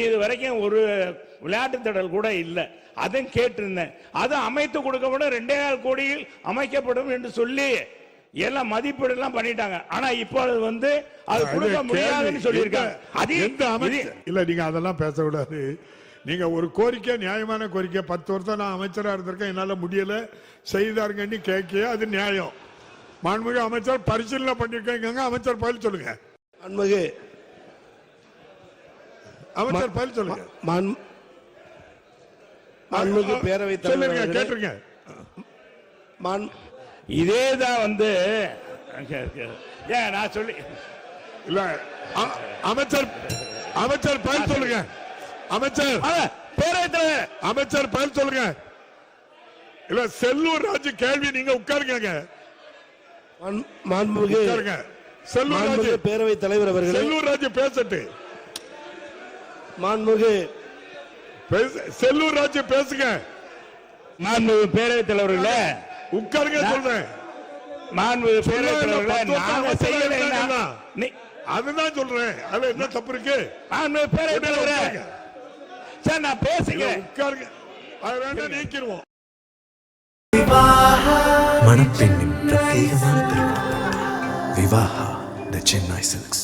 இது வரைக்கும் ஒரு விளையாட்டு திடல் கூட இல்லை. அதையும் கேட்டிருந்தேன். அது அமைத்து கொடுக்கப்படும் ரெண்டே கால் கோடியில் அமைக்கப்படும் என்று சொல்லி எல்லாம் மதிப்பீடு எல்லாம் பண்ணிட்டாங்க. ஆனா இப்பொழுது வந்து அது கொடுக்க அது முடியாதுன்னு. சொல்லியிருக்காங்க. அது எந்த அமைச்சர் இல்ல நீங்க அதெல்லாம் பேசக்கூடாது. நீங்க ஒரு கோரிக்கை நியாயமான கோரிக்கை பத்து வருஷம் நான் அமைச்சரா இருந்திருக்கேன் என்னால முடியல. செய்தாருங்கன்னு கேட்க அது நியாயம். மாண்புமிகு அமைச்சர் பரிசீலனை பண்ணிருக்கேங்க அமைச்சர் பதில் சொல்லுங்க. அன்மகு அமைச்சர் பதில் சொல்லுங்க. மாண்- மாண்புமிகு பேரவைத் தலைவர் கேட்டுருங்க. இதே தான் வந்து ஏன் நான் சொல்லி இல்ல அமைச்சர் அமைச்சர் பதில் சொல்லுங்க. அமைச்சர் ஆ, பேரவைத் தலைவர். அமைச்சர் பதில் சொல்லுங்க. இல்ல செல்லூர் ராஜு கேள்வி நீங்க உட்காருங்க மாண்- மாண்புமிகு உட்காருங்க. செல்லூர் ராஜு. பேரவைத் தலைவர் அவர்களே. செல்லூர் ராஜு பேசட்டு. மாண்புமிகு பேச- செல்லூர் ராஜு பேசுங்க. மாண்பு பேரவைத் தலைவர்களே உட்காருங்க சொல்றேன். மாண்பு பேரவைத் தலைவர்களே அதுதான் சொல்றேன். அதுல என்ன தப்பு இருக்கு? மாண்பு பேரவைத் தலைவரே உட்காருங்க. சார் நான் பேசுகிறேன் உட்காருங்க. அது வேணா நீக்கிடுவோம். மணப்பெண்ணின் பிரத்யேகமான திருமணம். Vivaha the Chennai silks.